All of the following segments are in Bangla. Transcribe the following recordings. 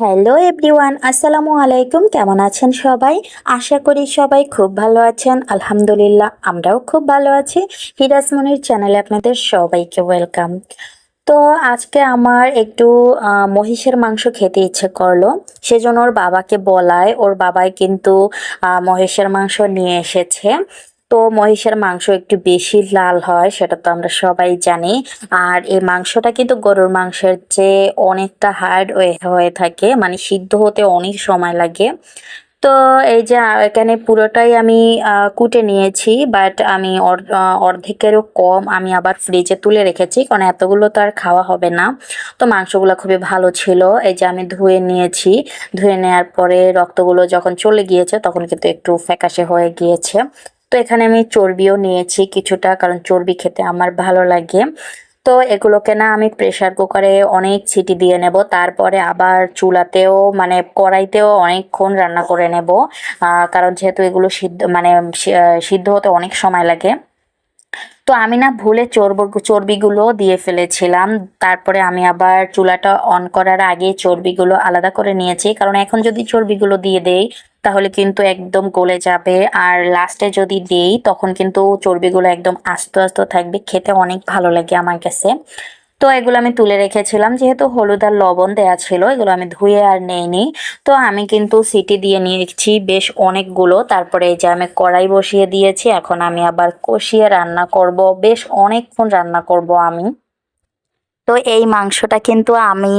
হ্যালো এভরিওয়ান, আসসালামু আলাইকুম। কেমন আছেন সবাই? আশা করি সবাই খুব ভালো আছেন। আলহামদুলিল্লাহ, আমরাও খুব ভালো আছি। হিরাজ মনির চ্যানেলে আপনাদের সবাইকে ওয়েলকাম। তো আজকে আমার একটু মহিষের মাংস খেতে ইচ্ছে করল। সেজন্য ওর বাবাকে বলায় ওর বাবাই কিন্তু মহিষের মাংস নিয়ে এসেছে। তো মহিষের মাংস একটু বেশি লাল হয়, সেটা তো আমরা সবাই জানি। আর এই মাংসটা কিন্তু গরুর মাংসের চেয়ে অনেকটা হার্ড হয়ে থাকে মানে সিদ্ধ হতে অনেক সময় লাগে। তো এই যে এখানে পুরোটাই আমি কুটে নিয়েছি বাট আমি অর্ধেকেরও কম আমি আবার ফ্রিজে তুলে রেখেছি, কারণ এতগুলো তো আর খাওয়া হবে না। তো মাংসগুলো খুবই ভালো ছিল, এই যে আমি ধুয়ে নিয়েছি। ধুয়ে নেওয়ার পরে রক্তগুলো যখন চলে গিয়েছে, তখন কিন্তু একটু ফ্যাকাশে হয়ে গিয়েছে। তো এখানে আমি চর্বিও নিয়েছি কিছুটা, কারণ চর্বি খেতে আমার ভালো লাগে। তো এগুলোকে না আমি প্রেশার কুকারে অনেক সিটি দিয়ে নেব, তারপরে আবার চুলাতেও মানে কড়াইতেও অনেকক্ষণ রান্না করে নেব। কারণ যেহেতু এগুলো সিদ্ধ মানে সিদ্ধ হতে অনেক সময় লাগে। তো আমি না ভুলে চর্ব, চর্বিগুলো দিয়ে ফেলেছিলাম। তারপরে আমি আবার চুলাটা অন করার আগে চর্বিগুলো আলাদা করে নিয়েছি। কারণ এখন যদি চর্বিগুলো দিয়ে দেই, তাহলে কিন্তু একদম গলে যাবে। আর লাস্টে যদি দেই, তখন কিন্তু চর্বিগুলো একদম আস্ত আস্ত থাকবে। খেতে অনেক ভালো লাগে আমার কাছে। তো এগুলো আমি তুলে রেখেছিলাম। যেহেতু হলুদ আর লবণ দেয়া ছিল, এগুলো আমি ধুয়ে আর নেইনি। তো আমি কিন্তু সিটি দিয়ে নিয়েছি বেশ অনেকগুলো। তারপরে এই যে আমি কড়াই বসিয়ে দিয়েছি, এখন আমি আবার কষিয়ে রান্না করব। বেশ অনেকক্ষণ রান্না করব আমি। তো এই মাংসটা কিন্তু আমি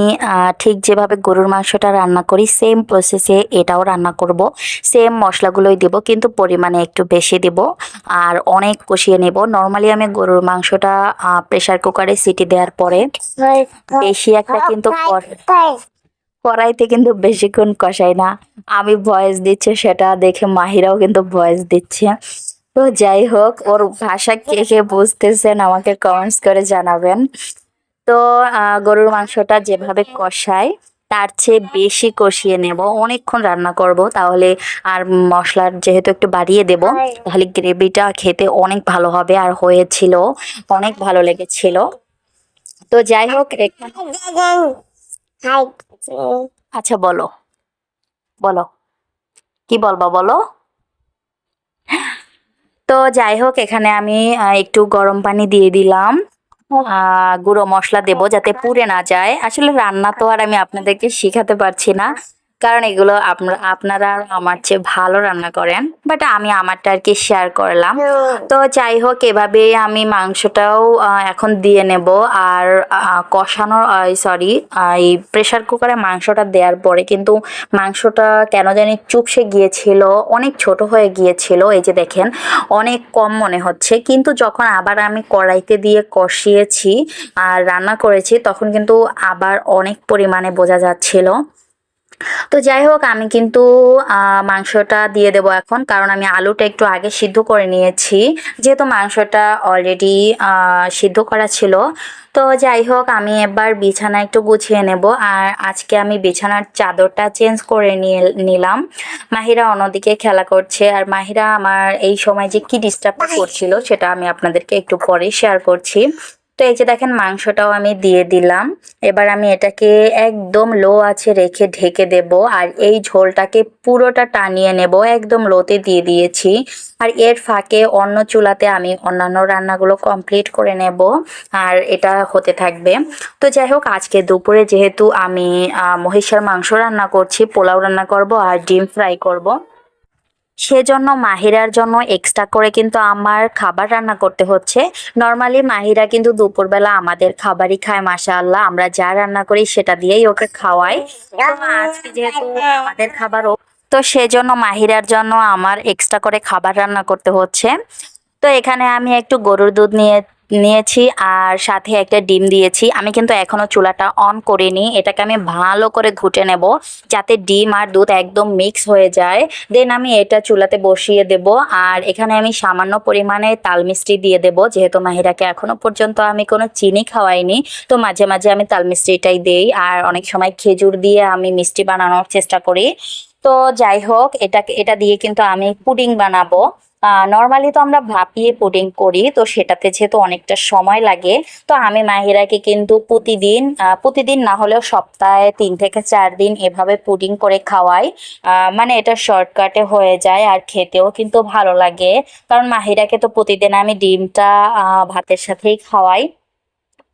ঠিক যেভাবে গরুর মাংসটা রান্না করি সেম প্রসেসে এটাও রান্না করব। সেম মশলাগুলোই দেব, কিন্তু পরিমাণে একটু বেশি দেব আর অনেক কষিয়ে নেব। নর্মালি আমি গরুর মাংসটা প্রেসার কুকারে সিটি দেওয়ার পরে বেশি একটা কিন্তু কড়াইতে কিন্তু বেশিক্ষণ কষাই না। আমি ভয়েস দিচ্ছে, সেটা দেখে মাহিরাও কিন্তু ভয়েস দিচ্ছে। তো যাই হোক, ওর ভাষা কে কে বুঝতেছেন আমাকে কমেন্টস করে জানাবেন। তো গরুর মাংসটা যেভাবে কষাই তার চেয়ে বেশি কষিয়ে নেব। অনেকক্ষণ রান্না করব তাহলে আর মশলার যেহেতু একটু বাড়িয়ে দেব তাহলে গ্রেভিটা খেতে অনেক ভালো হবে আর হয়েছিল অনেক ভালো লেগেছিল। তো যাই হোক আচ্ছা বলো। বলো। কি বলবা বলো? তো যাই হোক এখানে আমি একটু গরম পানি দিয়ে দিলাম। গুঁড়ো মশলা দেব যাতে পুড়ে না যায়। আসলে রান্না তো আর আমি আপনাদেরকে শেখাতে পারছি না। কারণ এগুলো আপনা- আপনারা আমার চেয়ে ভালো রান্না করেন বাট আমি আমারটা আর কি শেয়ার করলাম তো যাই হোক এভাবে আমি মাংসটাও এখন দিয়ে নেব। আর কষানোর সরি এই প্রেসার কুকারে মাংসটা দেওয়ার পরে কিন্তু মাংসটা কেন জানি চুপসে গিয়েছিল অনেক ছোট হয়ে গিয়েছিল এই যে দেখেন অনেক কম মনে হচ্ছে। কিন্তু যখন আবার আমি কড়াইতে দিয়ে কষিয়েছি আর রান্না করেছি তখন কিন্তু আবার অনেক পরিমাণে বোঝা যাচ্ছিল। তো যাই হোক আমি কিন্তু মাংসটা দিয়ে দেবো এখন। কারণ আমি আলুটা একটু আগে সিদ্ধ করে নিয়েছি। যেহেতু মাংসটা অলরেডি সিদ্ধ করা ছিল। তো যাই হোক আমি এবার বিছানা একটু গুছিয়ে নেব। আর আজকে আমি বিছানার চাদরটা চেঞ্জ করে নিয়ে নিলাম। মাহিরা অন্যদিকে খেলা করছে। আর মাহিরা আমার এই সময় যে কি ডিস্টার্ব করছিল সেটা আমি আপনাদেরকে একটু পরে শেয়ার করছি। তো এই যে দেখেন মাংসটাও আমি দিয়ে দিলাম। এবার আমি এটাকে একদম লো আছে রেখে ঢেকে দেব আর এই ঝোলটাকে পুরোটা টানিয়ে নেব, একদম লোতে দিয়ে দিয়েছি। আর এর ফাঁকে অন্য চুলাতে আমি অন্যান্য রান্নাগুলো কমপ্লিট করে নেব আর এটা হতে থাকবে। তো যাই হোক, আজকে দুপুরে যেহেতু আমি মহিষের মাংস রান্না করছি, পোলাও রান্না করব আর ডিম ফ্রাই করব। সেজন্য মাহিরার জন্য এক্সট্রা করে কিন্তু আমার খাবার রান্না করতে হচ্ছে। নর্মালি মাহিরা কিন্তু দুপুরবেলা আমাদের খাবারই খায় মাসা আল্লাহ আমরা যা রান্না করি সেটা দিয়েই ওকে খাওয়াই। আজকে যেহেতু আমাদের খাবারও তো সেজন্য মাহিরার জন্য আমার এক্সট্রা করে খাবার রান্না করতে হচ্ছে। তো এখানে আমি একটু গরুর দুধ নিয়ে নিয়েছি আর সাথে একটা ডিম দিয়েছি। আমি কিন্তু এখনও চুলাটা অন করিনি। এটাকে আমি ভালো করে ঘুটে নেব যাতে ডিম আর দুধ একদম মিক্স হয়ে যায়। দেন আমি এটা চুলাতে বসিয়ে দেব আর এখানে আমি সামান্য পরিমাণে তাল মিষ্টি দিয়ে দেব। যেহেতু মাহিরাকে এখনও পর্যন্ত আমি কোনো চিনি খাওয়াইনি, তো মাঝে মাঝে আমি তাল মিষ্টিটাই দেই আর অনেক সময় খেজুর দিয়ে আমি মিষ্টি বানানোর চেষ্টা করি। তো যাই হোক, এটা এটা দিয়ে কিন্তু আমি পুডিং বানাবো। নর্মালি তো আমরা ভাপিয়ে পুডিং করি, তো সেটাতে যেহেতু অনেকটা সময় লাগে, তো আমি মাহিরাকে কিন্তু প্রতিদিন প্রতিদিন না হলেও সপ্তাহে তিন থেকে চার দিন এভাবে পুডিং করে খাওয়াই। মানে এটা শর্টকাটে হয়ে যায় আর খেতেও কিন্তু ভালো লাগে। কারণ মাহিরাকে তো প্রতিদিন আমি ডিমটা ভাতের সাথেই খাওয়াই।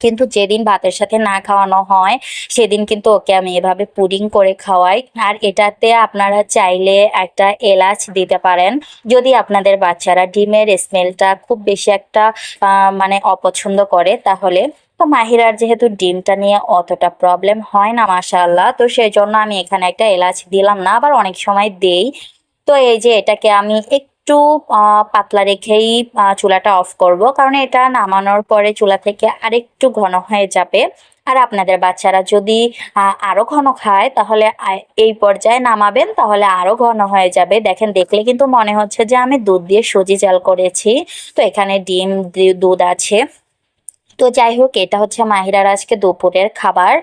কিন্তু যেদিন ভাতের সাথে না খাওয়ানো হয়, সেদিন কিন্তু ওকে আমি এভাবে পুডিং করে খাওয়াই। আর এটাতে আপনারা চাইলে একটা এলাচ দিতে পারেন। যদি আপনাদের বাচ্চারা ডিমের স্মেলটা খুব বেশি একটা মানে অপছন্দ করে, তাহলে তো মাহিরার যেহেতু ডিমটা নিয়ে অতটা প্রবলেম হয় না, মাশাআল্লাহ, তো সেই জন্য আমি এখানে একটা এলাচ দিলাম না, আবার অনেক সময় দেই। তো এই যে এটাকে আমি একটু পাতলা রেখেই চুলাটা অফ করব। কারণ এটা নামানোর পরে চুলা থেকে আরেকটু ঘন হয়ে যাবে। আর আপনাদের বাচ্চারা যদি আরও আরও ঘন খায়, তাহলে এই পর্যায়ে নামাবেন, তাহলে আরও ঘন হয়ে যাবে। দেখেন, দেখলে কিন্তু মনে হচ্ছে যে আমি দুধ দিয়ে সুজি জাল করেছি। তো এখানে ডিম, দুধ আছে। তো যাই হোক, এটা হচ্ছে মাহিরার আজকে দুপুরের খাবার।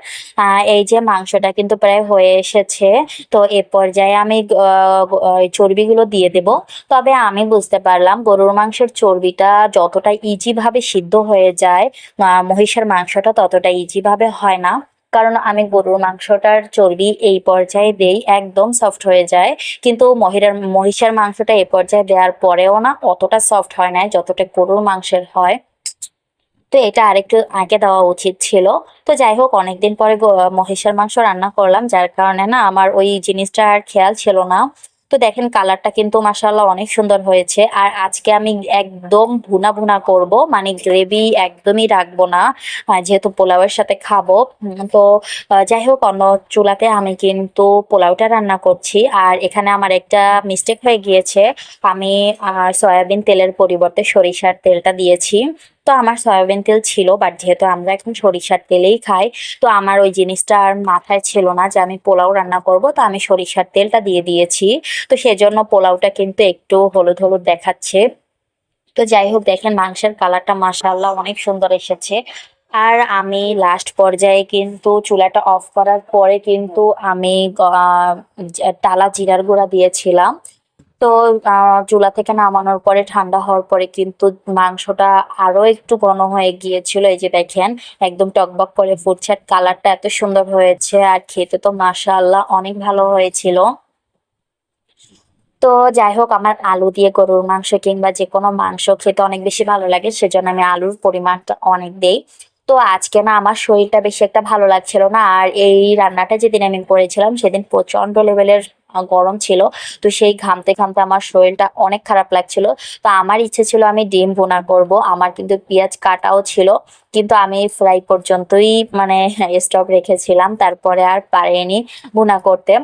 এই যে মাংসটা কিন্তু প্রায় হয়ে এসেছে। তো এ পর্যায়ে আমি চর্বিগুলো দিয়ে দেব। তবে আমি বুঝতে পারলাম গরুর মাংসের চর্বিটা যতটা ইজি ভাবে সিদ্ধ হয়ে যায় মহিষের মাংসটা ততটা ইজি ভাবে হয় না। কারণ আমি গরুর মাংসটার চর্বি এই পর্যায়ে দেই, একদম সফট হয়ে যায়। কিন্তু মহিলার মহিষের মাংসটা এই পর্যায়ে দেওয়ার পরেও না, অতটা সফট হয় না যতটা গরুর মাংসের হয়। তো এটা আরেকটু আগে দেওয়া উচিত ছিল। তো যাই হোক, অনেকদিন পরে মহিষের মাংস রান্না করলাম, যার কারণে না আমার ওই জিনিসটা আর খেয়াল ছিল না। তো দেখেন কালারটা কিন্তু মাসাল্লাহ অনেক সুন্দর হয়েছে। আর আজকে আমি একদম ভুনা ভুনা করব মানে গ্রেভি একদমই রাখব না। যেহেতু পোলাওয়ের সাথে খাব তো যাই হোক, অন্য চুলাতে আমি কিন্তু পোলাওটা রান্না করছি। আর এখানে আমার একটা মিস্টেক হয়ে গিয়েছে। আমি সয়াবিন তেলের পরিবর্তে সরিষার তেলটা দিয়েছি। তো আমার সয়াবিন তেল ছিল বাট যেহেতু আমরা এখন সরিষার তেলেই খাই, তো আমার ওই জিনিসটা আর মাথায় ছিল না যে আমি পোলাও রান্না করব, তো আমি সরিষার তেলটা দিয়ে দিয়েছি। তো সেজন্য পোলাওটা কিন্তু একটু হলুদ হলুদ দেখাচ্ছে। তো যাই হোক, দেখেন মাংসের কালারটা মাশাআল্লাহ অনেক সুন্দর এসেছে। আর আমি লাস্ট পর্যায়ে কিন্তু চুলাটা অফ করার পরে কিন্তু আমি টালা জিরার গুঁড়া দিয়েছিলাম। তো চুলা থেকে নামানোর পরে ঠান্ডা হওয়ার পরে কিন্তু মাংসটা আরও একটু ঘন হয়ে গিয়েছিল। এই যে দেখেন, একদম টকবক করে ফুটছে আর কালারটা এত সুন্দর হয়েছে আর খেতে তো মাশাআল্লাহ অনেক ভালো হয়েছিল। তো যাই হোক, আমার আলু দিয়ে গরুর মাংস কিংবা যে কোনো মাংস খেতে অনেক বেশি ভালো লাগে, সেজন্য আমি আলুর পরিমাণটা অনেক দেই। তো আজকে না আমার শরীরটা বেশি একটা ভালো লাগছিল না, আর এই রান্নাটা যেদিন আমি করেছিলাম, সেদিন প্রচণ্ড লেভেলের গরম ছিল। তো সেই ঘামতে ঘামতে আমার শরীরটা অনেক খারাপ লাগছিল। তো আমার ইচ্ছে ছিল আমি ডিম ভোনা করব। আমার কিন্তু পেঁয়াজ কাটাও ছিল। কিন্তু আমি ফ্রাই পর্যন্তই মানে স্টপ রেখেছিলাম, তারপরে আর পারিনি ভুনা করতে।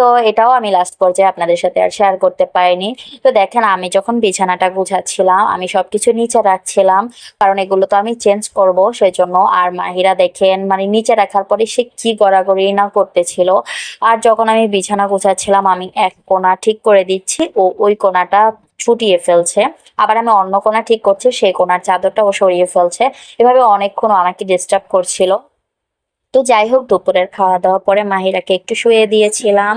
তো এটাও আমি লাস্ট পর্যায়ে আপনাদের সাথে আর শেয়ার করতে পারিনি। তো দেখেন, আমি যখন বিছানাটা গুছাচ্ছিলাম, আমি সবকিছু নিচে রাখছিলাম, কারণ এগুলো তো আমি চেঞ্জ করব সেই জন্য আর মাহিরা দেখেন মানে নিচে রাখার পরে সে কি গড়াগড়ি না করতেছিল। আর যখন আমি বিছানা গুছাচ্ছিলাম, আমি এক কোনা ঠিক করে দিচ্ছি, ও ওই কোণাটা ছুটিয়ে ফেলছে। আবার আমি অন্য কোণা ঠিক করছি, সেই কোণার চাদরটা ও সরিয়ে ফেলছে। এভাবে অনেকক্ষণ আমাকে ডিস্টার্ব করছিল। তো যাই হোক, দুপুরের খাওয়া দাওয়া পরে মাহিরাকে একটু শুয়ে দিয়েছিলাম।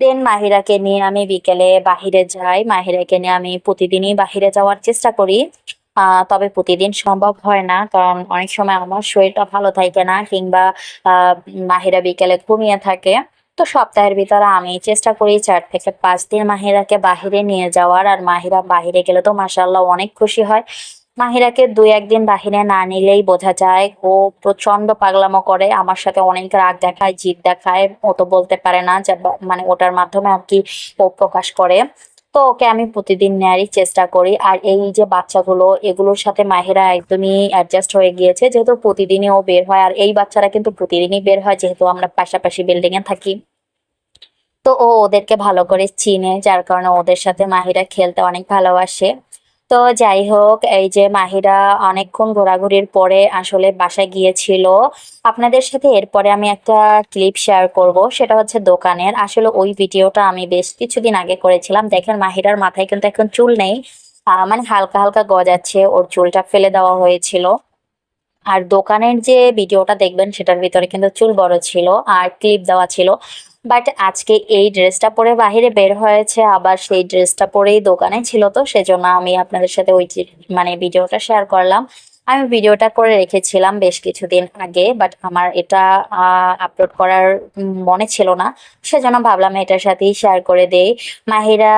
দেন মাহিরাকে নিয়ে আমি বিকেলে বাহিরে যাই। মাহিরাকে নিয়ে আমি প্রতিদিনই বাহিরে যাওয়ার চেষ্টা করি। তবে প্রতিদিন সম্ভব হয় না, কারণ অনেক সময় আমার শরীরটা ভালো থাকে না, কিংবা মাহিরা বিকেলে ঘুমিয়ে থাকে। তো সপ্তাহের ভিতরে আমি চেষ্টা করি চার থেকে পাঁচ দিন মাহিরাকে বাহিরে নিয়ে যাওয়ার। আর মাহিরা বাহিরে গেলে তো মাসাল্লাহ অনেক খুশি হয়। মাহিরাকে দুই একদিন বাহিরে না নিলেই বোঝা যায় ও প্রচণ্ড পাগলামো করে। আমার সাথে অনেক রাগ দেখায়, জিদ দেখায়, ও তো বলতে পারে না যে মানে ওটার মাধ্যমে আর কি ও প্রকাশ করে। তো ওকে আমি প্রতিদিন নেয়ারই চেষ্টা করি। আর এই যে বাচ্চাগুলো, এগুলোর সাথে মাহিরা একদমই অ্যাডজাস্ট হয়ে গিয়েছে। যেহেতু প্রতিদিনই ও বের হয়, আর এই বাচ্চারা কিন্তু প্রতিদিনই বের হয়, যেহেতু আমরা পাশাপাশি বিল্ডিং এ থাকি। তো ও ওদেরকে ভালো করে চিনে, যার কারণে ওদের সাথে মাহিরা খেলতে অনেক ভালোবাসে। তো যাই হোক, এই যে মাহিরা অনেকক্ষণ ঘোরাঘুরির পরে আসলে বাসায় গিয়েছিল। আপনাদের সাথে এরপরে আমি একটা ক্লিপ শেয়ার করব, সেটা হচ্ছে দোকানের। আসলে ওই ভিডিওটা আমি বেশ কিছুদিন আগে করেছিলাম। দেখেন মাহিরার মাথায় কিন্তু এখন চুল নেই মানে হালকা হালকা গজাচ্ছে, ওর চুলটা ফেলে দেওয়া হয়েছিল। আর দোকানের যে ভিডিওটা দেখবেন, সেটার ভিতরে কিন্তু চুল বড় ছিল, আর ক্লিপ দেওয়া ছিল। বাট আজকে এই ড্রেসটা পরে বাহিরে বের হয়েছে, আবার সেই ড্রেসটা পরেই দোকানে ছিল তো, সেজন্য আমি আপনাদের সাথে ওই মানে ভিডিওটা শেয়ার করলাম। আমি ভিডিওটা করে রেখেছিলাম বেশ কিছুদিন আগে বাট আমার এটা আপলোড করার মনে ছিল না। সেজন্য ভাবলাম এটার সাথেই শেয়ার করে দেই। মাহিরা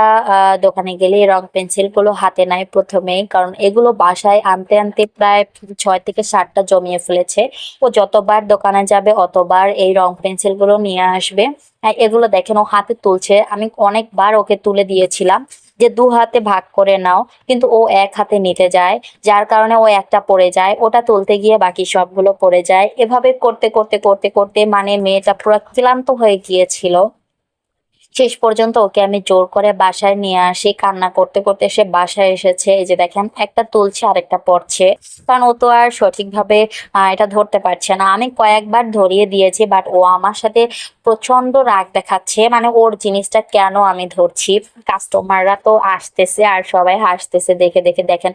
দোকানে গেলে রং পেন্সিলগুলো হাতে নেয় প্রথমেই, কারণ এগুলো বাসায় আনতে আনতে প্রায় ছয় থেকে সাতটা জমিয়ে ফেলেছে। ও যতবার দোকানে যাবে, অতবার এই রং পেন্সিলগুলো নিয়ে আসবে। আর এগুলো দেখেন ও হাতে তুলছে। আমি অনেকবার ওকে তুলে দিয়েছিলাম। যে দু হাতে ভাগ করে নাও, কিন্তু ও এক হাতে নিতে যায়, যার কারণে ও একটা পড়ে যায়, ওটা তুলতে গিয়ে বাকি সবগুলো পড়ে যায়। এভাবে করতে করতে করতে করতে মানে মেয়েটা পুরো ক্লান্ত হয়ে গিয়েছিল। শেষ পর্যন্ত ওকে আমি জোর করে বাসায় নিয়ে আসি। কান্না করতে করতে সে বাসায় এসেছে। এই যে দেখেন, একটা তুলছে, আরেকটা পড়ছে। কারণ ও তো আর সঠিকভাবে এটা ধরতে পারছে না। আমি কয়েকবার ধরিয়ে দিয়েছি বাট ও আমার সাথে প্রচণ্ড রাগ দেখাচ্ছে। মানে ওর জিনিসটা কেন আমি ধরছি? কাস্টমাররা তো আসতেছে আর সবাই হাসতেছে দেখে দেখে। দেখেন,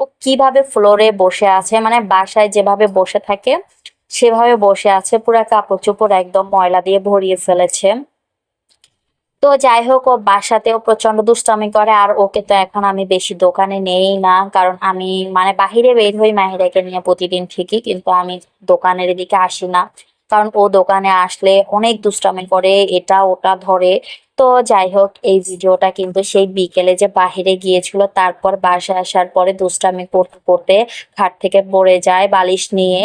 ও কীভাবে ফ্লোরে বসে আছে। মানে বাসায় যেভাবে বসে থাকে, সেভাবে বসে আছে। পুরা কাপড় চোপড় একদম ময়লা দিয়ে ভরিয়ে ফেলেছে। তো যাই হোক, ও বাসাতেও প্রচণ্ড দুষ্টামি করে। আর ওকে তো এখন আমি বেশি দোকানে নেই না, কারণ আমি মানে বাহিরে বের হই মাহিরাকে নিয়ে প্রতিদিন ঠিকই, কিন্তু আমি দোকানের এদিকে আসি না। কারণ ও দোকানে আসলে অনেক দুষ্টামি করে, এটা ওটা ধরে। তো যাই হোক, এই ভিডিওটা কিন্তু সেই বিকেলে যে বাহিরে গিয়েছিল, তারপর বাসায় আসার পরে দুষ্টামি করতে করতে খাট থেকে পড়ে যায় বালিশ নিয়ে।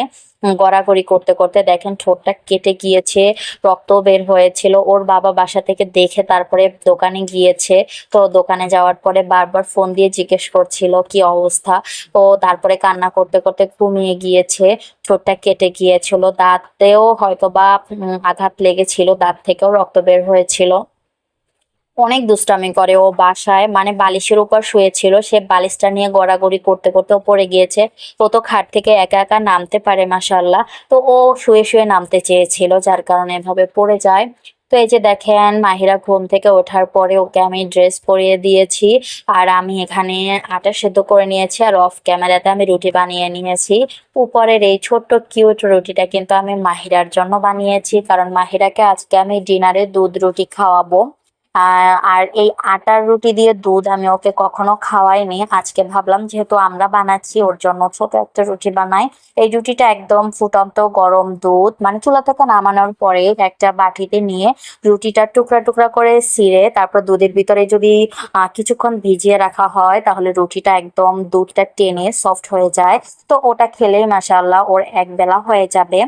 গড়াগড়ি করতে করতে দেখেন ঠোঁটটা কেটে গিয়েছে, রক্ত বের হয়েছিল, ওর বাবা বাসা থেকে দেখে তারপরে দোকানে গিয়েছে। তো দোকানে যাওয়ার পরে বারবার ফোন দিয়ে জিজ্ঞেস করছিল, কি অবস্থা? ও তারপরে কান্না করতে করতে ঘুমিয়ে গিয়েছে, ঠোঁটটা কেটে গিয়েছিল, দাঁতেও হয়তো বা আঘাত লেগেছিল, দাঁত থেকেও রক্ত বের হয়েছিল। অনেক দুষ্টামি করে ও বাসায় মানে বালিশের উপর শুয়েছিল, সে বালিশটা নিয়ে গড়াগড়ি করতে করতে ও পড়ে গিয়েছে। ও তো খাট থেকে একা একা নামতে পারে মাসাল্লাহ তো ও শুয়ে শুয়ে নামতে চেয়েছিল, যার কারণে এভাবে পড়ে যায়। তো এই যে দেখেন, মাহিরা ঘুম থেকে ওঠার পরে ওকে আমি ড্রেস পরিয়ে দিয়েছি, আর আমি এখানে আটা সেদ্ধ করে নিয়েছি, আর অফ ক্যামেরাতে আমি রুটি বানিয়ে নিয়েছি। উপরের এই ছোট্ট কিউট রুটিটা কিন্তু আমি মাহিরার জন্য বানিয়েছি, কারণ মাহিরাকে আজকে আমি ডিনারে দুধ রুটি খাওয়াবো। আর এই আটার রুটি দিয়ে দুধ আমি ওকে কখনো খাওয়াইনি। আজকে ভাবলাম যেহেতু আমরা বানাচ্ছি, ওর জন্য ছোট একটা রুটি বানাই। এই রুটিটা একদম ফুটন্ত গরম দুধ মানে চুলা থেকে নামানোর পরে একটা বাটিতে নিয়ে রুটিটা টুকরা টুকরা করে সিরে, তারপর দুধের ভিতরে যদি কিছুক্ষণ ভিজিয়ে রাখা হয়, তাহলে রুটিটা একদম দুধটা টেনে সফট হয়ে যায়। তো ওটা খেলেই মাসাল্লাহ ওর এক বেলা হয়ে যাবে।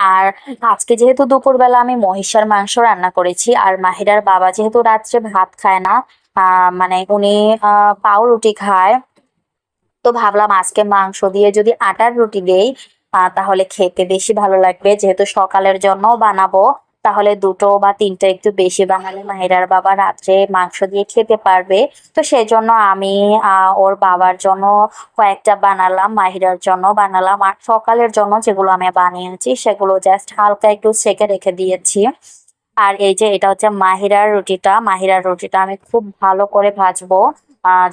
আর আজকে যেহেতু দুপুরবেলা আমি মহিষার মাংস রান্না করেছি, আর মাহিরার বাবা যেহেতু রাত্রে ভাত খায় না মানে উনি পাউরুটি খায়, তো ভাবলাম আজকে মাংস দিয়ে যদি আটার রুটি দেই তাহলে খেতে বেশি ভালো লাগবে। যেহেতু সকালের জন্য বানাবো তাহলে দুটো বা তিনটা একটু বেশি বানালে মাহিরার বাবা রাত্রে মাংস দিয়ে খেতে পারবে। তো সেই জন্য আমি ওর বাবার জন্য কয়েকটা বানালাম, মাহিরার জন্য বানালাম। আর সকালের জন্য যেগুলো আমি বানিয়েছি, সেগুলো জাস্ট হালকা একটু সেকে রেখে দিয়েছি। আর এই যে এটা হচ্ছে মাহিরার রুটিটা মাহিরার রুটিটা আমি খুব ভালো করে ভাজবো।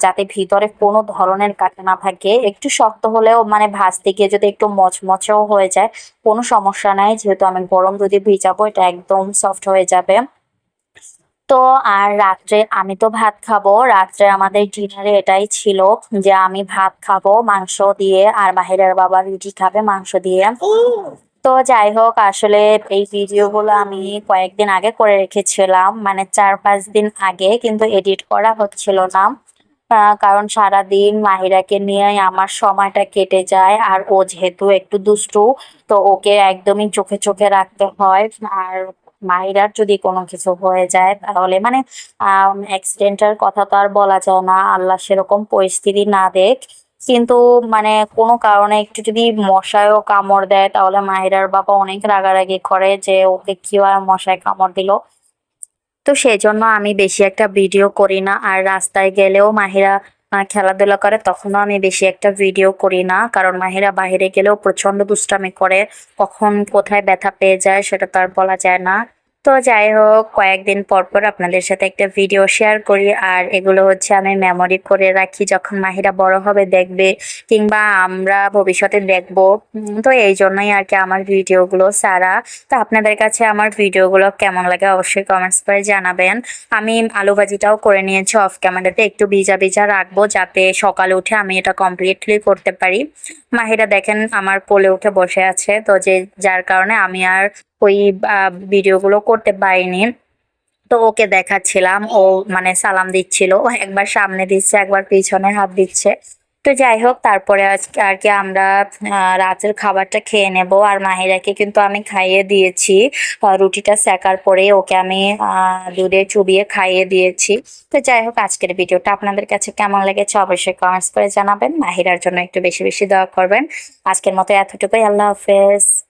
যাতে ভিতরে কোনো ধরনের কাটা না থাকে। একটু শক্ত হলেও মানে ভাজতে গিয়ে যদি একটু মচমচেও হয়ে যায়, কোনো সমস্যা নাই। যেহেতু আমি গরম দুধে ভিজাবো, এটা একদম সফট হয়ে যাবে। তো আর রাত্রে আমি তো ভাত খাব। রাত্রে আমাদের ডিনারে এটাই ছিল যে আমি ভাত খাব, মাংস দিয়ে, আর বাহিরের বাবা রুটি খাবে মাংস দিয়ে। তো যাই হোক, আসলে এই ভিডিওগুলো আমি কয়েকদিন আগে করে রেখেছিলাম মানে চার পাঁচ দিন আগে, কিন্তু এডিট করা হচ্ছিল না। কারণ সারাদিন মাহিরাকে নিয়ে আমার সময়টা কেটে যায় আর ও যেহেতু একটু দুষ্টু, তো ওকে একদমই চোখে চোখে রাখতে হয়। আর মাহিরার যদি কোনো কিছু হয়ে যায় তাহলে মানে অ্যাক্সিডেন্টের কথা তো আর বলা যায় না, আল্লাহ সেরকম পরিস্থিতি না দেখ। কিন্তু মানে কোনো কারণে একটু যদি মশায়ও কামড় দেয় তাহলে মাহিরার বাবা অনেক রাগারাগি করে যে ওকে কি আর মশায় কামড় দিল। তো সেই জন্য আমি বেশি একটা ভিডিও করি না। আর রাস্তায় গেলেও মাহিরা খেলাধুলা করে তখনও আমি বেশি একটা ভিডিও করি না। কারণ মাহিরা বাহিরে গেলেও প্রচণ্ড দুষ্টামি করে। কখন কোথায় ব্যথা পেয়ে যায় সেটা তো আর বলা যায় না। তো যাই হোক, কয়েকদিন পর পর আপনাদের সাথে একটা ভিডিও শেয়ার করি। আর এগুলো হচ্ছে আমি মেমোরি করে রাখি যখন মাহিরা বড় হবে দেখবে, কিংবা আমরা ভবিষ্যতে দেখব। তো এই জন্যই আর কি আমার ভিডিওগুলো সারা। তো আপনাদের কাছে আমার ভিডিওগুলো কেমন লাগে অবশ্যই কমেন্টস করে জানাবেন। আমি আলু ভাজিটাও করে নিয়েছি অফ ক্যামেরাতে একটু ভিজা ভিজা রাখব যাতে সকালে উঠে আমি এটা কমপ্লিটলি করতে পারি। মাহিরা দেখেন আমার কোলে উঠে বসে আছে। তো যে, যার কারণে আমি আর ওই ভিডিওগুলো করতে পারিনি। তো ওকে দেখাচ্ছিলাম, ও মানে সালাম দিচ্ছিল একবার সামনে দিচ্ছে, একবার পিছনে হাত দিচ্ছে। তো যাই হোক, তারপরে আজকে আর কি আমরা রাতের খাবারটা খেয়ে নেব। আর মাহিরাকে কিন্তু আমি খাইয়ে দিয়েছি। রুটিটা সেকার পরে ওকে আমি দুধে চুবিয়ে খাইয়ে দিয়েছি। তো যাই হোক, আজকের ভিডিওটা আপনাদের কাছে কেমন লেগেছে অবশ্যই কমেন্টস করে জানাবেন। মাহিরার জন্য একটু বেশি বেশি দোয়া করবেন। আজকের মতো এতটুকুই। আল্লাহ হাফেজ।